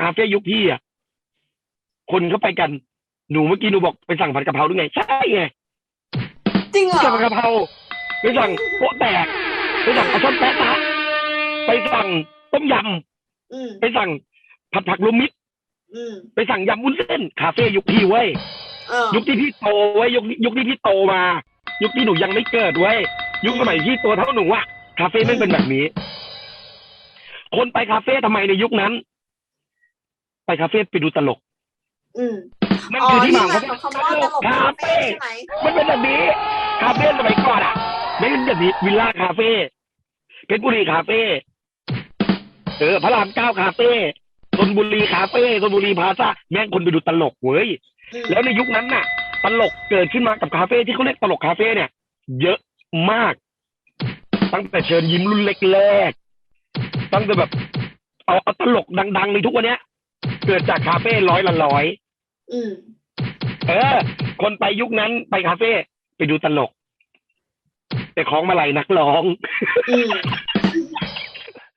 คาเฟ่ยุคพี่อะ คนเขาไปกัน หนูเมื่อกี้หนูบอกไปสั่งผัดกะเพราด้วยไง ใช่ไงจริงเหรอสั่งผัดกะเพราไปสั่งโป๊ะแตกไปสั่งปลาช่อนแป๊ะตะไปสั่งต้มยอืมำไปสั่งผัดผักรวมมิตรอืมไปสั่งยำวุ้นเส้น คาเฟ่ยุคพี่เว้ย เออยุคที่พี่โตไว้ยยุคยุคที่พี่โตมา ยุคที่หนูยังไม่เกิดไว้ยยุคสมัยที่ตัวเท่าหนูอะคาเฟ่ไม่งเป็นแบบนี้ คนไปคาเฟ่ทำไมในยุคนั้น ไปคาเฟ่ไปดูตลก อืมนั่นอ๋อคือที่ที่มามาของของคำคำว่าว่าตลกคาคาเฟ่เฟ่ใช่ไหมมันเป็นแบบนี้ คาเฟ่สมัยก่อนอะไม่เป็นแบบนี้วิลล่าคาเฟ่เพชรบุรีคาเฟ่เออพระรามเก้าคาเฟ่ธนบุรีคาเฟ่ธนบุรีพลาซ่าแม่งคนไปดูตลกเว้ยอืมแล้วในยุคนั้นน่ะ ตลกเกิดขึ้นมากับคาเฟ่ที่เขาเรียกตลกคาเฟ่เนี่ย เยอะมาก ตั้งแต่เชิญยิ้มรุ่นแรกๆตั้งแต่แบบเอาเอาตลกดัง ๆ ในทุกวันเนี้ย เกิดจากคาเฟ่ร้อยละร้อยอืมเออ คนไปยุคนั้นไปคาเฟ่ไปดูตลก แต่ของมาลัยนักร้อง อืม